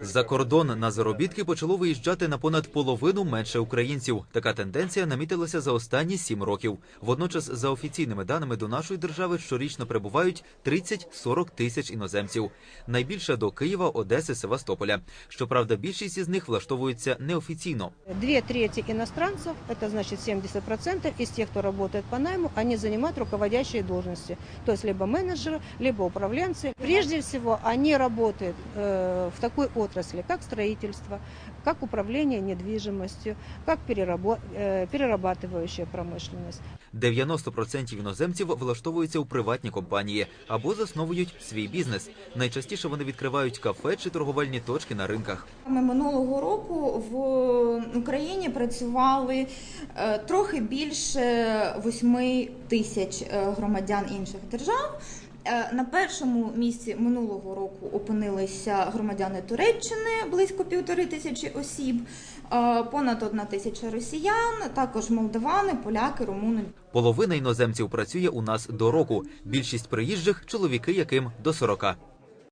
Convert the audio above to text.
За кордон на заробітки почало виїжджати на понад половину менше українців. Така тенденція намітилася за останні сім років. Водночас, за офіційними даними, до нашої держави щорічно прибувають 30-40 тисяч іноземців. Найбільше до Києва, Одеси, Севастополя. Щоправда, більшість із них влаштовуються неофіційно. Две трети иностранцев, это значит 70% из тех, кто работает по найму, они занимают руководящие должности. То есть либо менеджеры, либо управленцы. Прежде всего, они работают э, в такой отрасли, как строительство, как управление недвижимостью, как перерабо- э, перерабатывающая промышленность. 90% іноземців влаштовуються у приватні компанії або засновують свій бізнес. Найчастіше вони відкривають кафе чи торговельні точки на ринках. Ми минулого року в Україні працювали е, трохи більше 8 тисяч е, громадян інших держав. Е, На першому місці минулого року опинилися громадяни Туреччини близько півтори тисячі осіб, е, понад одна тисяча росіян, також молдавани, поляки, румуни. Половина іноземців працює у нас до року. Більшість приїжджих чоловіки, яким до 40.